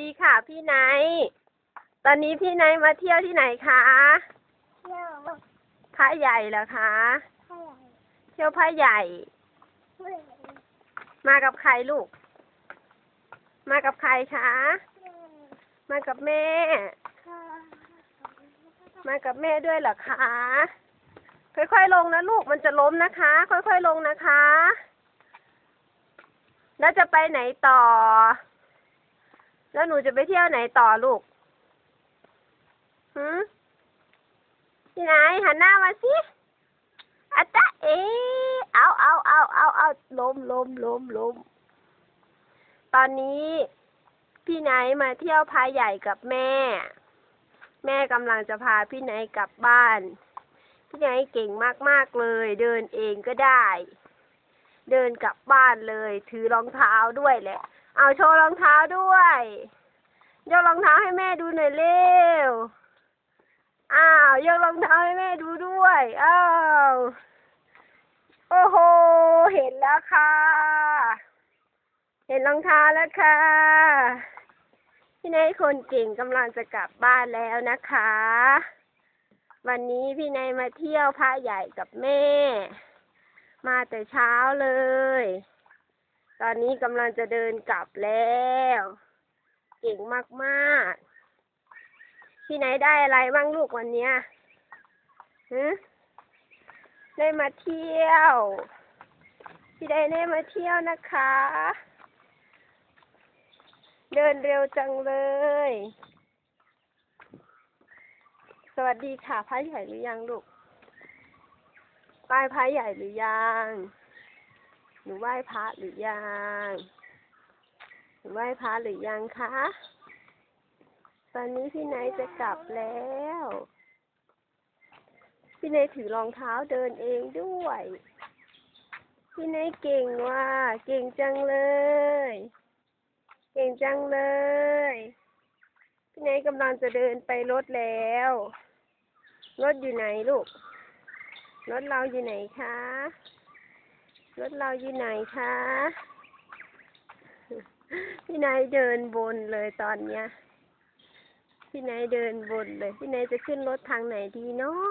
ดีค่ะพี่ไนท์ตอนนี้พี่ไนท์มาเที่ยวที่ไหนคะเที่ยวพระใหญ่เหรอคะเท่าไหร่เที่ยวพระใหญ่เมื่อไหร่มากับใครลูก มากับใครคะ มากับแม่ค่ะมากับแม่ด้วยเหรอคะ ค่อยๆลงนะลูกมันจะล้มนะคะ ค่อยๆลงนะคะ แล้วจะไปไหนต่อ แล้วหนูจะไปเที่ยวไหนต่อลูกหืมที่ไหนหันหน้ามาสิอัตตะเอเอาเอาเอาเอาเอาล้มล้มล้มล้มตอนนี้ พี่ไนมาเที่ยวพายใหญ่กับแม่ แม่กำลังจะพาพี่ไนกลับบ้าน พี่ไนเก่งมากๆเลย เดินเองก็ได้ เดินกลับบ้านเลย ถือรองเท้าด้วยแหละ เอาโชว์รองเท้าด้วยยกรองเท้าให้แม่ดูหน่อยเร็ว อ้าวยกรองเท้าให้แม่ดูด้วย อ้าว โอ้โห เห็นแล้วค่ะ เห็นรองเท้าแล้วค่ะพี่นายคนเก่งกำลังจะกลับบ้านแล้วนะคะ วันนี้พี่นายมาเที่ยวพระใหญ่กับแม่ มาแต่เช้าเลย ตอนนี้กำลังจะเดินกลับแล้ว เก่งมากๆพี่นายได้อะไรบ้างลูกวันเนี้ยฮะได้มาเที่ยวพี่ได้ได้มาเที่ยวนะคะ เดินเร็วจังเลย สวัสดีค่ะพระใหญ่หรือยังลูกไหว้พระใหญ่หรือยัง หนูไหว้พระหรือยัง หนูไหว้พระหรือยังคะ ตอนนี้พี่ไนท์จะกลับแล้ว พี่ไนท์ถือรองเท้าเดินเองด้วย พี่ไนท์เก่งว่ะ เก่งจังเลย เก่งจังเลย พี่ไนท์กำลังจะเดินไปรถแล้ว รถอยู่ไหนลูก รถเราอยู่ไหนคะ รถเราอยู่ไหนคะพี่นายเดินบนเลยตอนเนี้ย พี่นายเดินบนเลย พี่นายจะขึ้นรถทางไหนดีเนาะ